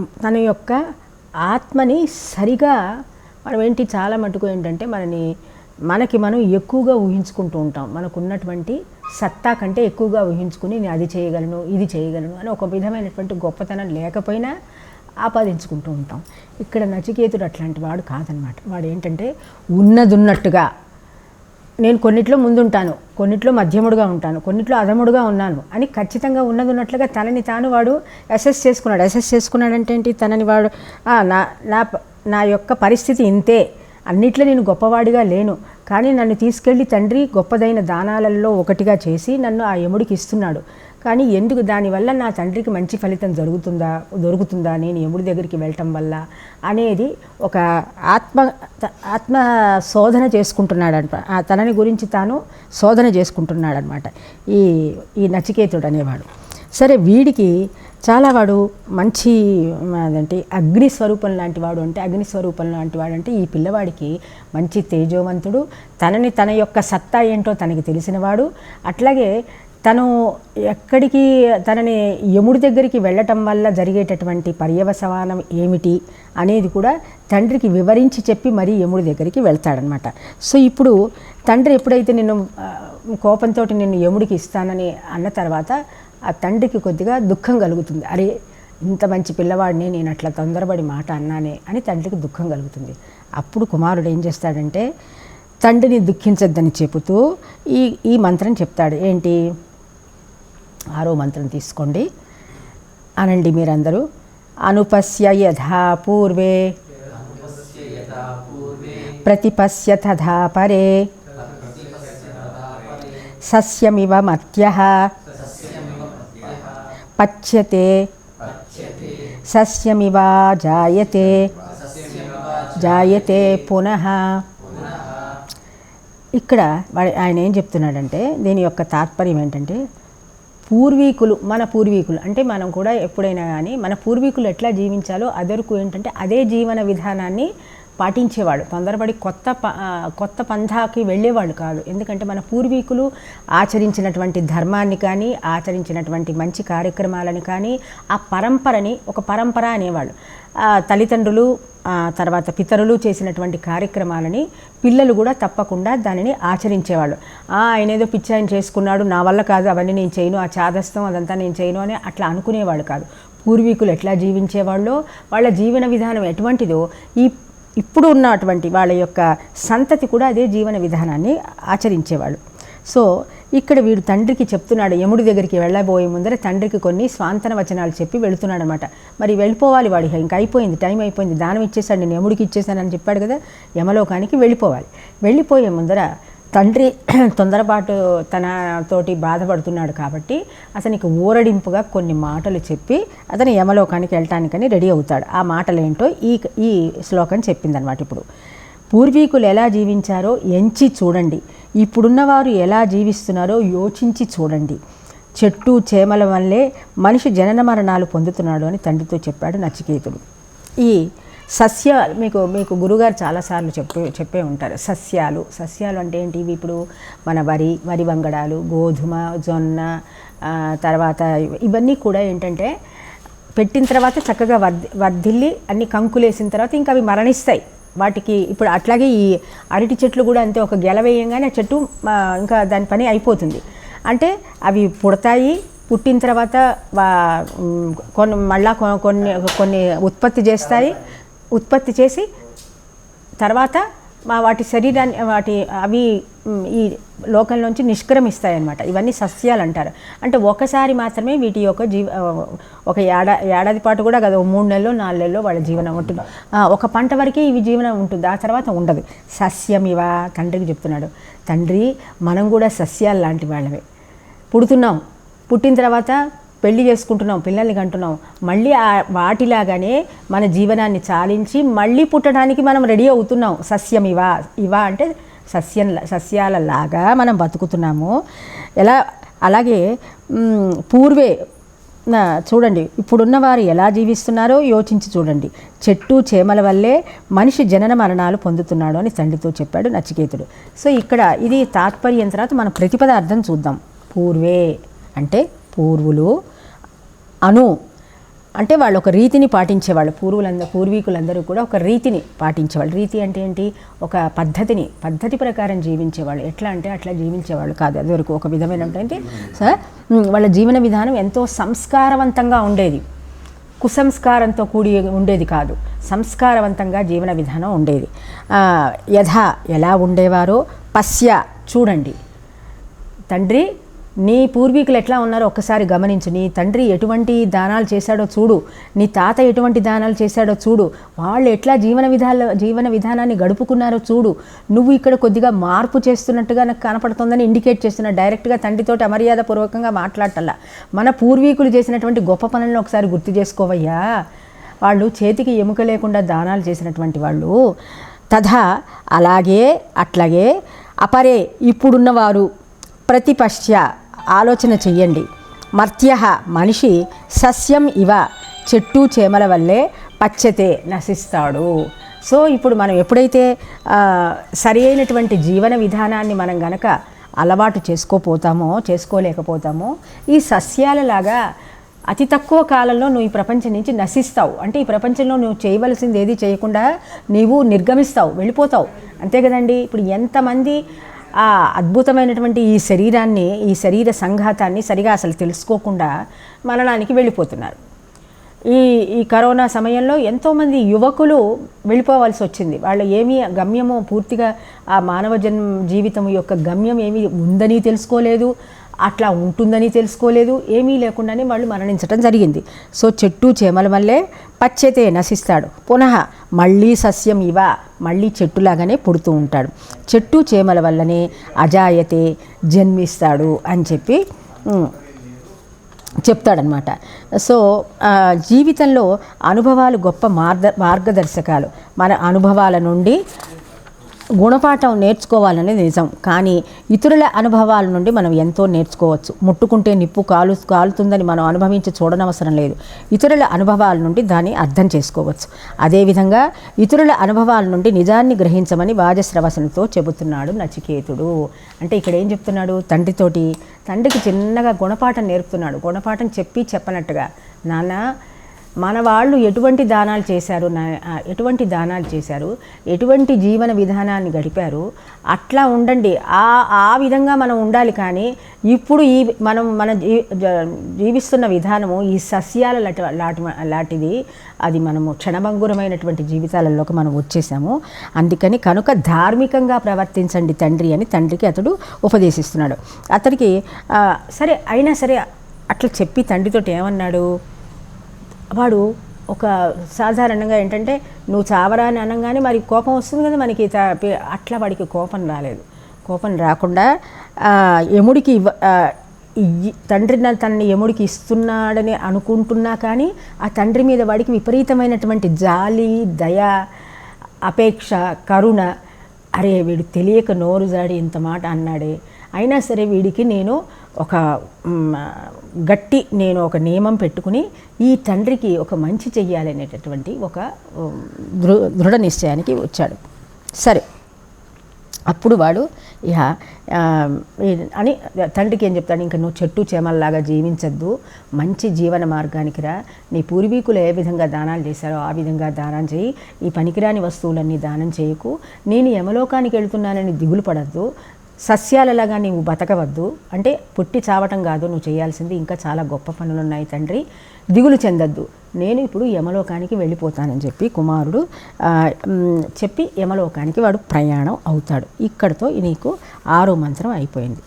తన యొక్క ఆత్మని సరిగా మనం ఏంటి చాలా మటుకు ఏంటంటే మనని మనకి మనం ఎక్కువగా ఊహించుకుంటూ ఉంటాం. మనకు ఉన్నటువంటి సత్తా కంటే ఎక్కువగా ఊహించుకుని నేను అది చేయగలను ఇది చేయగలను అని ఒక విధమైనటువంటి గొప్పతనం లేకపోయినా ఆపాదించుకుంటూ ఉంటాం. ఇక్కడ నచికేతుడు అట్లాంటి వాడు కాదనమాట. వాడు ఏంటంటే ఉన్నదున్నట్టుగా నేను కొన్నిట్లో ముందుంటాను కొన్నిట్లో మధ్యముడుగా ఉంటాను కొన్నిట్లో అధముడుగా ఉన్నాను అని ఖచ్చితంగా ఉన్నది ఉన్నట్లుగా తనని తాను వాడు అసెస్ చేసుకున్నాడు. అసెస్ చేసుకున్నాడంటే ఏంటి? తనని వాడు నా నా నా యొక్క పరిస్థితి ఇంతే. అన్నిట్లో నేను గొప్పవాడిగా లేను. కానీ నన్ను తీసుకెళ్ళి తండ్రి గొప్పదైన దానాలలో ఒకటిగా చేసి నన్ను ఆ యముడికి ఇస్తున్నాడు. కానీ ఎందుకు దానివల్ల నా తండ్రికి మంచి ఫలితం జరుగుతుందా దొరుకుతుందా నేను ఎముడి దగ్గరికి వెళ్ళటం వల్ల అనేది ఒక ఆత్మ ఆత్మ శోధన చేసుకుంటున్నాడనమాట తనని గురించి తాను శోధన చేసుకుంటున్నాడనమాట. ఈ ఈ నచికేతుడు అనేవాడు. సరే వీడికి చాలా వాడు మంచి అదంటే అగ్ని స్వరూపం లాంటి వాడు అంటే అగ్ని స్వరూపం లాంటి వాడు అంటే ఈ పిల్లవాడికి మంచి తేజోవంతుడు. తనని తన యొక్క సత్తా ఏంటో తనకి తెలిసినవాడు అట్లాగే తను ఎక్కడికి తనని యముడి దగ్గరికి వెళ్ళటం వల్ల జరిగేటటువంటి పర్యవసమానం ఏమిటి అనేది కూడా తండ్రికి వివరించి చెప్పి మరీ యముడి దగ్గరికి వెళ్తాడనమాట. సో ఇప్పుడు తండ్రి ఎప్పుడైతే నిన్ను కోపంతో నిన్ను యముడికి ఇస్తానని అన్న తర్వాత ఆ తండ్రికి కొద్దిగా దుఃఖం కలుగుతుంది. అరే ఇంత మంచి పిల్లవాడిని నేను అట్లా తొందరపడి మాట అన్నానే అని తండ్రికి దుఃఖం కలుగుతుంది. అప్పుడు కుమారుడు ఏం చేస్తాడంటే తండ్రిని దుఃఖించొద్దని చెబుతూ ఈ ఈ మంత్రం చెప్తాడు. ఏంటి? ఆరో మంత్రం తీసుకోండి. అనండి మీరందరూ అనుపశ్య యథా పూర్వే. ప్రతిపశ్య తథా పరే. సస్యమివ మత్య పచ్యతే. సస్యమివ జాయతే. జాయతే పునః. ఇక్కడ ఆయన ఏం చెప్తున్నాడంటే దీని యొక్క తాత్పర్యం ఏంటంటే పూర్వీకులు మన పూర్వీకులు అంటే మనం కూడా ఎప్పుడైనా కానీ మన పూర్వీకులు ఎట్లా జీవించాలో అదరకు ఏంటంటే అదే జీవన విధానాన్ని పాటించేవాడు. తొందరపడి కొత్త ప కొత్త పంథాకి వెళ్ళేవాళ్ళు కాదు. ఎందుకంటే మన పూర్వీకులు ఆచరించినటువంటి ధర్మాన్ని కానీ ఆచరించినటువంటి మంచి కార్యక్రమాలని కానీ ఆ పరంపరని ఒక పరంపర అనేవాళ్ళు. తల్లిదండ్రులు తర్వాత పితరులు చేసినటువంటి కార్యక్రమాలని పిల్లలు కూడా తప్పకుండా దానిని ఆచరించేవాళ్ళు. "ఆ, ఆయన ఏదో పిచ్చి ఆయన చేసుకున్నాడు నా వల్ల కాదు అవన్నీ నేను చేయను ఆ చాదస్తం అదంతా నేను చేయను అని అట్లా అనుకునేవాళ్ళు కాదు. పూర్వీకులు ఎట్లా జీవించేవాళ్ళో వాళ్ళ జీవన విధానం ఎటువంటిదో ఈ ఇప్పుడు ఉన్నటువంటి వాళ్ళ యొక్క సంతతి కూడా అదే జీవన విధానాన్ని ఆచరించేవాళ్ళు. సో ఇక్కడ వీడు తండ్రికి చెప్తున్నాడు యముడి దగ్గరికి వెళ్ళబోయే ముందర తండ్రికి కొన్ని స్వాంతన వచనాలు చెప్పి వెళుతున్నాడు అనమాట మరి వెళ్ళిపోవాలి వాడు ఇంకా అయిపోయింది టైం అయిపోయింది దానం ఇచ్చేసాడు నేను యముడికి ఇచ్చేసానని చెప్పాడు కదా యమలోకానికి వెళ్ళిపోవాలి. వెళ్ళిపోయే ముందర తండ్రి తొందరపాటు తన తోటి బాధపడుతున్నాడు కాబట్టి అతనికి ఊరడింపుగా కొన్ని మాటలు చెప్పి అతను యమలోకానికి వెళ్ళటానికని రెడీ అవుతాడు. ఆ మాటలు ఏంటో ఈ ఈ శ్లోకం చెప్పిందనమాట ఇప్పుడు. పూర్వీకులు ఎలా జీవించారో ఎంచి చూడండి. ఇప్పుడున్నవారు ఎలా జీవిస్తున్నారో యోచించి చూడండి. చెట్టు చేమల వల్లే మనిషి జనన మరణాలు పొందుతున్నాడు అని తండ్రితో చెప్పాడు నచికేతుడు. ఈ సస్యాలు మీకు మీకు గురుగారు చాలాసార్లు చెప్పే చెప్పే ఉంటారు. సస్యాలు సస్యాలు అంటే ఏంటి? ఇవి ఇప్పుడు మన వరి వరి వంగడాలు గోధుమ జొన్న తర్వాత ఇవన్నీ కూడా ఏంటంటే పెట్టిన తర్వాత చక్కగా వర్ధి వర్ధిల్లి అన్ని కంకులేసిన తర్వాత ఇంకా అవి మరణిస్తాయి. వాటికి ఇప్పుడు అట్లాగే ఈ అరటి చెట్లు కూడా అంతే ఒక గెల వేయంగానే ఆ చెట్టు ఇంకా దాని పని అయిపోతుంది. అంటే అవి పుడతాయి పుట్టిన తర్వాత కొన్ని మళ్ళా కొన్ని కొన్ని ఉత్పత్తి చేస్తాయి. ఉత్పత్తి చేసి తర్వాత మా వాటి శరీరాన్ని వాటి అవి ఈ ఈ నుంచి నిష్క్రమిస్తాయి ఇవన్నీ సస్యాలు అంటారు. అంటే ఒకసారి మాత్రమే వీటి యొక్క జీవ ఒక ఏడా ఏడాది పాటు కూడా కదా మూడు నెలలు నాలుగు నెలలు వాళ్ళ జీవనం ఉంటుంది. ఒక పంట వరకే ఇవి జీవనం ఉంటుంది. ఆ తర్వాత ఉండదు. సస్యం ఇవా తండ్రికి చెప్తున్నాడు. తండ్రి మనం కూడా సస్యాలు లాంటి వాళ్ళమే. పుడుతున్నాం. పుట్టిన తర్వాత పెళ్ళి చేసుకుంటున్నాం పిల్లల్ని కంటున్నాం. మళ్ళీ ఆ వాటిలాగానే మన జీవనాన్ని చాలించి మళ్ళీ పుట్టడానికి మనం రెడీ అవుతున్నాం. సస్యం ఇవా ఇవా అంటే సస్యం సస్యాలలాగా మనం బతుకుతున్నాము. ఎలా అలాగే పూర్వే చూడండి ఇప్పుడున్న వారు ఎలా జీవిస్తున్నారో యోచించి చూడండి. చెట్టు చేమల వల్లే మనిషి జనన మరణాలు పొందుతున్నాడు అని తండ్రితో చెప్పాడు నచికేతుడు. సో ఇక్కడ ఇది తాత్పర్యం తర్వాత మన ప్రతిపద అర్థం చూద్దాం. పూర్వే అంటే పూర్వులు అను. అంటే వాళ్ళు ఒక రీతిని పాటించేవాళ్ళు. పూర్వులందరూ పూర్వీకులందరూ కూడా ఒక రీతిని పాటించేవాళ్ళు. రీతి అంటే ఏంటి? ఒక పద్ధతిని పద్ధతి ప్రకారం జీవించేవాళ్ళు. ఎట్లా అంటే అట్లా జీవించేవాళ్ళు కాదు. అది వరకు ఒక విధమైనటువంటి అంటే సార్ వాళ్ళ జీవన విధానం ఎంతో సంస్కారవంతంగా ఉండేది. కుసంస్కారంతో కూడి ఉండేది కాదు. సంస్కారవంతంగా జీవన విధానం ఉండేది. యథ ఎలా ఉండేవారో పశ్య చూడండి. తండ్రి నీ పూర్వీకులు ఎట్లా ఉన్నారో ఒక్కసారి గమనించు. నీ తండ్రి ఎటువంటి దానాలు చేశాడో చూడు. నీ తాత ఎటువంటి దానాలు చేశాడో చూడు. వాళ్ళు ఎట్లా జీవన విధాల జీవన విధానాన్ని గడుపుకున్నారో చూడు. నువ్వు ఇక్కడ కొద్దిగా మార్పు చేస్తున్నట్టుగా నాకు కనపడుతుందని ఇండికేట్ చేస్తున్నా డైరెక్ట్గా తండ్రితోటి అమర్యాదపూర్వకంగా మాట్లాడటల్లా. మన పూర్వీకులు చేసినటువంటి గొప్ప పనులను ఒకసారి గుర్తు చేసుకోవయ్యా. వాళ్ళు చేతికి ఎముక లేకుండా దానాలు చేసినటువంటి వాళ్ళు. తథా అలాగే అట్లాగే అపరే ఇప్పుడున్నవారు ప్రతిపశ్య ఆలోచన చెయ్యండి. మర్త్య మనిషి సస్యం ఇవ చెట్టు చేమల వల్లే పచ్చతే నశిస్తాడు. సో ఇప్పుడు మనం ఎప్పుడైతే సరి అయినటువంటి జీవన విధానాన్ని మనం గనక అలవాటు చేసుకోపోతామో చేసుకోలేకపోతామో ఈ సస్యాలలాగా అతి తక్కువ కాలంలో నువ్వు ఈ ప్రపంచం నుంచి నశిస్తావు. అంటే ఈ ప్రపంచంలో నువ్వు చేయవలసింది ఏది చేయకుండా నీవు నిర్గమిస్తావు వెళ్ళిపోతావు. అంతే కదండి? ఇప్పుడు ఎంతమంది ఆ అద్భుతమైనటువంటి ఈ శరీరాన్ని ఈ శరీర సంఘాతాన్ని సరిగా అసలు తెలుసుకోకుండా మరణానికి వెళ్ళిపోతున్నారు. ఈ ఈ కరోనా సమయంలో ఎంతోమంది యువకులు వెళ్ళిపోవాల్సి వచ్చింది. వాళ్ళు ఏమీ గమ్యము పూర్తిగా ఆ మానవ జన్మ జీవితం యొక్క గమ్యం ఏమీ ఉందని తెలుసుకోలేదు. అట్లా ఉంటుందని తెలుసుకోలేదు ఏమీ లేకుండానే వాళ్ళు మరణించడం జరిగింది. సో చెట్టు చేమల వల్లే పచ్చతే నశిస్తాడు. పునః మళ్ళీ సస్యం ఇవ మళ్ళీ చెట్టులాగానే పుడుతూ ఉంటాడు. చెట్టు చేమల వల్లనే అజాయతే జన్మిస్తాడు అని చెప్పి చెప్తాడనమాట సో జీవితంలో అనుభవాలు గొప్ప మార్గ మార్గదర్శకాలు. మన అనుభవాల నుండి గుణపాఠం నేర్చుకోవాలనేది నిజం. కానీ ఇతరుల అనుభవాల నుండి మనం ఎంతో నేర్చుకోవచ్చు. ముట్టుకుంటే నిప్పు కాలు కాలుతుందని మనం అనుభవించి చూడనవసరం లేదు. ఇతరుల అనుభవాల నుండి దాన్ని అర్థం చేసుకోవచ్చు. అదేవిధంగా ఇతరుల అనుభవాల నుండి నిజాన్ని గ్రహించమని వాజశ్రవసనతో చెబుతున్నాడు నచికేతుడు. అంటే ఇక్కడ ఏం చెప్తున్నాడు? తండ్రితోటి తండ్రికి చిన్నగా గుణపాఠం నేర్పుతున్నాడు. గుణపాఠం చెప్పి చెప్పనట్టుగా నాన్న మన వాళ్ళు ఎటువంటి దానాలు చేశారు నా ఎటువంటి దానాలు చేశారు ఎటువంటి జీవన విధానాన్ని గడిపారు అట్లా ఉండండి. ఆ ఆ విధంగా మనం ఉండాలి కానీ ఇప్పుడు ఈ మనం మన జీ జీవిస్తున్న విధానము ఈ సస్యాల లాంటి లాంటి లాంటిది అది మనము క్షణభంగురమైనటువంటి జీవితాలలోకి మనం వచ్చేసాము. అందుకని కనుక ధార్మికంగా ప్రవర్తించండి తండ్రి అని తండ్రికి అతడు ఉపదేశిస్తున్నాడు. అతడికి సరే అయినా సరే అట్లా చెప్పి తండ్రితోటి ఏమన్నాడు? వాడు ఒక సాధారణంగా ఏంటంటే నువ్వు చావరా అని అనగానే మరి కోపం వస్తుంది కదా మనకి. అట్లా వాడికి కోపం రాలేదు. కోపం రాకుండా యముడికి ఇవ్వ తండ్రి తనని యముడికి ఇస్తున్నాడని అనుకుంటున్నా కానీ ఆ తండ్రి మీద వాడికి విపరీతమైనటువంటి జాలి దయ అపేక్ష కరుణ అరే వీడు తెలియక నోరు జాడి ఇంత మాట అన్నాడే. అయినా సరే వీడికి నేను ఒక గట్టి నేను ఒక నియమం పెట్టుకుని ఈ తండ్రికి ఒక మంచి చెయ్యాలనేటటువంటి ఒక దృ దృఢ నిశ్చయానికి వచ్చాడు. సరే. అప్పుడు వాడు ఇహ అని తండ్రికి ఏం చెప్తాడు? ఇంకా నువ్వు చెట్టు చేమల్లాగా జీవించద్దు. మంచి జీవన మార్గానికి రా. నీ పూర్వీకులు ఏ విధంగా దానాలు చేశారో ఆ విధంగా దానం చేయి. ఈ పనికిరాని వస్తువులన్నీ దానం చేయకు. నేను యమలోకానికి వెళ్తున్నానని దిగులు పడద్దు. సస్యాలలాగా నీవు బతకవద్దు. అంటే పుట్టి చావటం కాదు నువ్వు చేయాల్సింది ఇంకా చాలా గొప్ప పనులు ఉన్నాయి తండ్రి. దిగులు చెందద్దు. నేను ఇప్పుడు యమలోకానికి వెళ్ళిపోతానని చెప్పి కుమారుడు చెప్పి యమలోకానికి వాడు ప్రయాణం అవుతాడు. ఇక్కడితో నీకు ఆరో మంత్రం అయిపోయింది.